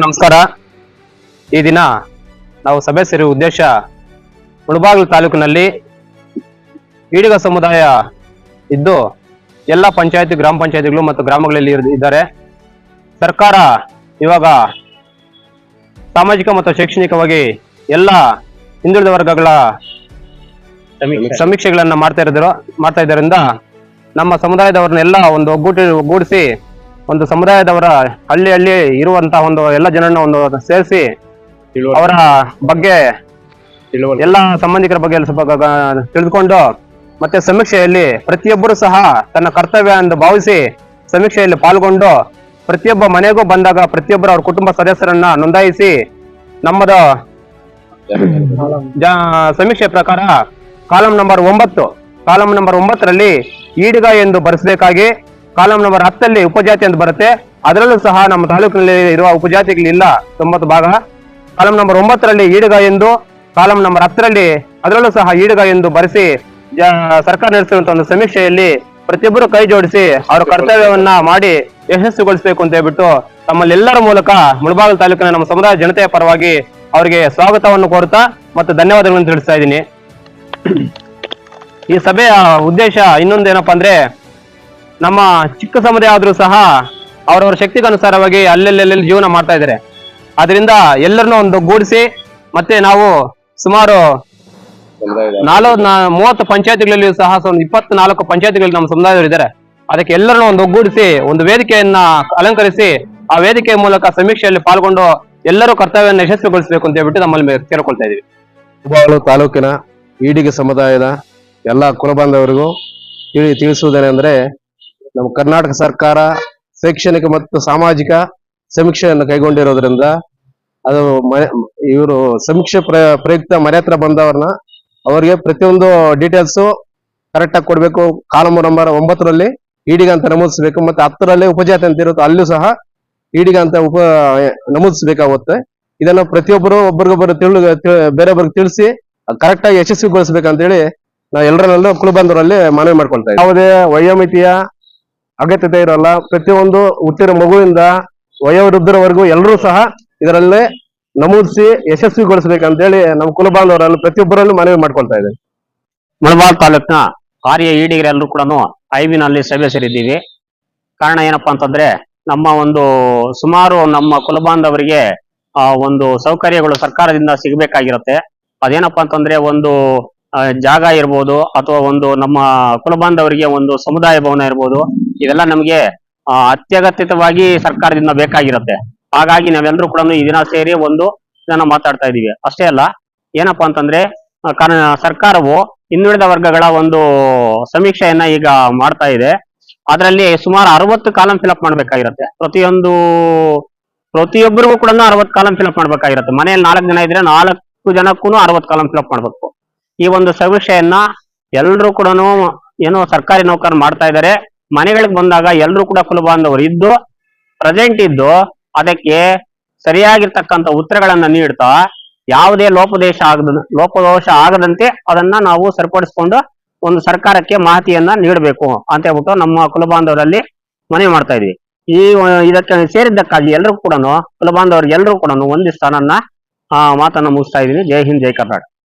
ನಮಸ್ಕಾರ. ಈ ದಿನ ನಾವು ಸಭೆ ಸೇರುವ ಉದ್ದೇಶ ಮುಳಬಾಗಿಲು ತಾಲೂಕಿನಲ್ಲಿ ಈಡಿಗ ಸಮುದಾಯ ಇದ್ದು ಎಲ್ಲ ಪಂಚಾಯತಿ ಗ್ರಾಮ ಪಂಚಾಯತಿಗಳು ಮತ್ತು ಗ್ರಾಮಗಳಲ್ಲಿ ಇದ್ದಾರೆ. ಸರ್ಕಾರ ಇವಾಗ ಸಾಮಾಜಿಕ ಮತ್ತು ಶೈಕ್ಷಣಿಕವಾಗಿ ಎಲ್ಲ ಹಿಂದುಳಿದ ವರ್ಗಗಳ ಸಮೀಕ್ಷೆಗಳನ್ನ ಮಾಡ್ತಾ ಇರೋದ್ರ ಮಾಡ್ತಾ ಇದ್ದರಿಂದ ನಮ್ಮ ಸಮುದಾಯದವರನ್ನೆಲ್ಲ ಒಂದು ಒಗ್ಗೂಟಿ ಒಗ್ಗೂಡಿಸಿ ಒಂದು ಸಮುದಾಯದವರ ಹಳ್ಳಿ ಹಳ್ಳಿ ಇರುವಂತಹ ಒಂದು ಎಲ್ಲ ಜನರನ್ನ ಒಂದು ಸೇರಿಸಿ ಅವರ ಬಗ್ಗೆ ಎಲ್ಲ ಸಂಬಂಧಿಕರ ಬಗ್ಗೆ ಸ್ವಲ್ಪ ತಿಳಿದುಕೊಂಡು ಮತ್ತೆ ಸಮೀಕ್ಷೆಯಲ್ಲಿ ಪ್ರತಿಯೊಬ್ಬರು ಸಹ ತನ್ನ ಕರ್ತವ್ಯ ಎಂದು ಭಾವಿಸಿ ಸಮೀಕ್ಷೆಯಲ್ಲಿ ಪಾಲ್ಗೊಂಡು ಪ್ರತಿಯೊಬ್ಬ ಮನೆಗೂ ಬಂದಾಗ ಪ್ರತಿಯೊಬ್ಬರು ಅವ್ರ ಕುಟುಂಬ ಸದಸ್ಯರನ್ನ ನೋಂದಾಯಿಸಿ ನಮ್ಮದು ಸಮೀಕ್ಷೆ ಪ್ರಕಾರ ಕಾಲಂ ನಂಬರ್ ಒಂಬತ್ತು ಕಾಲಂ ನಂಬರ್ ಒಂಬತ್ತರಲ್ಲಿ ಈಡಿಗ ಎಂದು ಬರೆಸಬೇಕಾಗಿ ಕಾಲಂ ನಂಬರ್ ಹತ್ತಲ್ಲಿ ಉಪಜಾತಿ ಅಂತ ಬರುತ್ತೆ. ಅದರಲ್ಲೂ ಸಹ ನಮ್ಮ ತಾಲೂಕಿನಲ್ಲಿ ಇರುವ ಉಪಜಾತಿಗಳಿಲ್ಲ. ತೊಂಬತ್ತು ಭಾಗ. ಕಾಲಂ ನಂಬರ್ ಒಂಬತ್ತರಲ್ಲಿ ಈಡುಗ ಎಂದು, ಕಾಲಂ ನಂಬರ್ ಹತ್ತರಲ್ಲಿ ಅದರಲ್ಲೂ ಸಹ ಈಡುಗ ಎಂದು ಬರೆಸಿ ಸರ್ಕಾರ ನಡೆಸಿರುವಂತಹ ಒಂದು ಸಮೀಕ್ಷೆಯಲ್ಲಿ ಪ್ರತಿಯೊಬ್ಬರು ಕೈ ಜೋಡಿಸಿ ಅವರ ಕರ್ತವ್ಯವನ್ನ ಮಾಡಿ ಯಶಸ್ವಿಗೊಳಿಸಬೇಕು ಅಂತ ಹೇಳ್ಬಿಟ್ಟು ತಮ್ಮಲ್ಲೆಲ್ಲರ ಮೂಲಕ ಮುಳಬಾಗಿಲು ತಾಲೂಕಿನ ನಮ್ಮ ಸಮುದಾಯ ಜನತೆಯ ಪರವಾಗಿ ಅವರಿಗೆ ಸ್ವಾಗತವನ್ನು ಕೋರುತ್ತಾ ಮತ್ತು ಧನ್ಯವಾದಗಳನ್ನು ತಿಳಿಸ್ತಾ ಇದ್ದೀನಿ. ಈ ಸಭೆಯ ಉದ್ದೇಶ ಇನ್ನೊಂದೇನಪ್ಪ ಅಂದ್ರೆ ನಮ್ಮ ಚಿಕ್ಕ ಸಮುದಾಯ ಆದರೂ ಸಹ ಅವರವರ ಶಕ್ತಿಗನುಸಾರವಾಗಿ ಅಲ್ಲೆಲ್ಲೆಲ್ಲಿ ಜೀವನ ಮಾಡ್ತಾ ಇದ್ದಾರೆ. ಅದರಿಂದ ಎಲ್ಲರನ್ನೂ ಒಂದು ಗೂಡಿಸಿ ಮತ್ತೆ ನಾವು ಸುಮಾರು ನಾಲ್ಕು ಮೂವತ್ತು ಪಂಚಾಯತ್ಗಳಲ್ಲಿಯೂ ಸಹ ಒಂದು ಇಪ್ಪತ್ನಾಲ್ಕು ಪಂಚಾಯತ್ಗಳಲ್ಲಿ ನಮ್ಮ ಸಮುದಾಯದವರು ಇದ್ದಾರೆ. ಅದಕ್ಕೆ ಎಲ್ಲರನ್ನೂ ಒಂದು ಒಗ್ಗೂಡಿಸಿ ಒಂದು ವೇದಿಕೆಯನ್ನ ಅಲಂಕರಿಸಿ, ಆ ವೇದಿಕೆಯ ಮೂಲಕ ಸಮೀಕ್ಷೆಯಲ್ಲಿ ಪಾಲ್ಗೊಂಡು ಎಲ್ಲರೂ ಕರ್ತವ್ಯವನ್ನು ಯಶಸ್ವಿಗೊಳಿಸಬೇಕು ಅಂತ ಹೇಳ್ಬಿಟ್ಟು ನಮ್ಮಲ್ಲಿ ಕೇಳ್ಕೊಳ್ತಾ ಇದೀವಿ ತಾಲೂಕಿನ ಈಡಿಗೆ ಸಮುದಾಯದ ಎಲ್ಲ ಕುಲಬಾಂಧವರಿಗೂ ತಿಳಿ ತಿಳಿಸುವುದೇನೆಂದ್ರೆ ನಮ್ಮ ಕರ್ನಾಟಕ ಸರ್ಕಾರ ಶೈಕ್ಷಣಿಕ ಮತ್ತು ಸಾಮಾಜಿಕ ಸಮೀಕ್ಷೆಯನ್ನು ಕೈಗೊಂಡಿರೋದ್ರಿಂದ ಅದು ಇವರು ಸಮೀಕ್ಷೆ ಪ್ರ, ಪ್ರಯುಕ್ತ ಮನೆ ಹತ್ರ ಬಂದವ್ರನ್ನ ಅವರಿಗೆ ಪ್ರತಿಯೊಂದು ಡೀಟೇಲ್ಸ್ ಕರೆಕ್ಟ್ ಆಗಿ ಕೊಡ್ಬೇಕು. ಕಾಲಂಬ ನಂಬರ್ ಒಂಬತ್ತರಲ್ಲಿ ಈಡಿಗ ಅಂತ ನಮೂದಿಸಬೇಕು ಮತ್ತೆ ಹತ್ತರಲ್ಲಿ ಉಪಜಾತಿ ಅಂತ ಇರುತ್ತೆ, ಅಲ್ಲೂ ಸಹ ಈಡಿಗ ಅಂತ ಉಪ, ನಮೂದಿಸಬೇಕಾಗುತ್ತೆ. ಇದನ್ನ ಪ್ರತಿಯೊಬ್ಬರು ಒಬ್ರಿಗೊಬ್ಬರು ತಿಳ್ ಬೇರೆಯೊಬ್ಬರಿಗೆ ತಿಳಿಸಿ ಕರೆಕ್ಟ್ ಆಗಿ ಯಶಸ್ವಿಗೊಳಿಸಬೇಕಂತೇಳಿ ನಾವು ಎಲ್ಲರಲ್ಲೂ ಕುಲಬಂಧರಲ್ಲಿ ಮನವಿ ಮಾಡ್ಕೊಳ್ತೇವೆ ಯಾವುದೇ ವಯೋಮಿತಿಯ ಅಗತ್ಯತೆ ಇರಲ್ಲ. ಪ್ರತಿಯೊಂದು ಹುಟ್ಟಿನ ಮಗುವಿಂದ ವಯೋವೃದ್ಧರವರೆಗೂ ಎಲ್ಲರೂ ಸಹ ಇದರಲ್ಲೇ ನಮೂದಿಸಿ ಯಶಸ್ವಿಗೊಳಿಸಬೇಕಂತೇಳಿ ನಮ್ಮ ಕುಲಬಾಂಧವರಲ್ಲಿ ಪ್ರತಿಯೊಬ್ಬರಲ್ಲೂ ಮನವಿ ಮಾಡ್ಕೊಳ್ತಾ ಇದ್ದೇವೆ ಮುಳಬಾಲ್ ತಾಲೂಕಿನ ಕಾರ್ಯ ಈಡಿಗರೆಲ್ಲರೂ ಕೂಡ ಐವಿನಲ್ಲಿ ಸಭೆ ಸೇರಿದ್ದೀವಿ. ಕಾರಣ ಏನಪ್ಪಾ ಅಂತಂದ್ರೆ ನಮ್ಮ ಒಂದು ಸುಮಾರು ನಮ್ಮ ಕುಲಬಾಂಧವರಿಗೆ, ಆ, ಒಂದು ಸೌಕರ್ಯಗಳು ಸರ್ಕಾರದಿಂದ ಸಿಗಬೇಕಾಗಿರುತ್ತೆ. ಅದೇನಪ್ಪಾ ಅಂತಂದ್ರೆ ಒಂದು ಜಾಗ ಇರ್ಬೋದು ಅಥವಾ ಒಂದು ನಮ್ಮ ಕುಲಬಾಂಧವರಿಗೆ ಒಂದು ಸಮುದಾಯ ಭವನ ಇರ್ಬೋದು. ಇದೆಲ್ಲ ನಮಗೆ ಅತ್ಯಗತ್ಯವಾಗಿ ಸರ್ಕಾರದಿಂದ ಬೇಕಾಗಿರುತ್ತೆ. ಹಾಗಾಗಿ ನಾವೆಲ್ಲರೂ ಕೂಡ ಈ ದಿನ ಸೇರಿ ಒಂದು ಇದನ್ನ ಮಾತಾಡ್ತಾ ಇದೀವಿ. ಅಷ್ಟೇ ಅಲ್ಲ, ಏನಪ್ಪಾ ಅಂತಂದ್ರೆ ಸರ್ಕಾರವು ಹಿಂದುಳಿದ ವರ್ಗಗಳ ಒಂದು ಸಮೀಕ್ಷೆಯನ್ನ ಈಗ ಮಾಡ್ತಾ ಇದೆ. ಅದರಲ್ಲಿ ಸುಮಾರು ಅರವತ್ತು ಕಾಲಂ ಫಿಲಪ್ ಮಾಡ್ಬೇಕಾಗಿರುತ್ತೆ. ಪ್ರತಿಯೊಂದು, ಪ್ರತಿಯೊಬ್ಬರಿಗೂ ಕೂಡ ಅರವತ್ತು ಕಾಲಂ ಫಿಲಪ್ ಮಾಡ್ಬೇಕಾಗಿರುತ್ತೆ. ಮನೆಯಲ್ಲಿ ನಾಲ್ಕು ಜನ ಇದ್ರೆ ನಾಲ್ಕು ಜನಕ್ಕೂ ಅರವತ್ತು ಕಾಲಂ ಫಿಲಪ್ ಮಾಡ್ಬೇಕು. ಈ ಒಂದು ಸಮೀಕ್ಷೆಯನ್ನ ಎಲ್ಲರೂ ಕೂಡ ಏನೋ ಸರ್ಕಾರಿ ನೌಕರರು ಮಾಡ್ತಾ ಇದ್ದಾರೆ. ಮನೆಗಳಿಗೆ ಬಂದಾಗ ಎಲ್ಲರೂ ಕೂಡ ಕುಲಬಾಂಧವರು ಇದ್ದು ಪ್ರೆಸೆಂಟ್ ಇದ್ದು ಅದಕ್ಕೆ ಸರಿಯಾಗಿರ್ತಕ್ಕಂಥ ಉತ್ತರಗಳನ್ನ ನೀಡ್ತಾ ಯಾವುದೇ ಲೋಪದೇಶ ಆಗದ ಲೋಪದೋಷ ಆಗದಂತೆ ಅದನ್ನ ನಾವು ಸರಿಪಡಿಸ್ಕೊಂಡು ಒಂದು ಸರ್ಕಾರಕ್ಕೆ ಮಾಹಿತಿಯನ್ನ ನೀಡಬೇಕು ಅಂತ ಹೇಳ್ಬಿಟ್ಟು ನಮ್ಮ ಕುಲಬಾಂಧವರಲ್ಲಿ ಮನವಿ ಮಾಡ್ತಾ ಇದ್ವಿ. ಈ ಇದಕ್ಕೆ ಸೇರಿದ್ದಕ್ಕಾಗಿ ಎಲ್ಲರೂ ಕೂಡ ಕುಲಬಾಂಧವರಿಗೆ ಎಲ್ಲರೂ ಕೂಡ ಒಂದಿಷ್ಟು ಆ, ಮಾತನ್ನ ಮುಗಿಸ್ತಾ ಇದೀನಿ ಜೈ ಹಿಂದ್ ಜೈ ಕರ್ನಾಟಕ.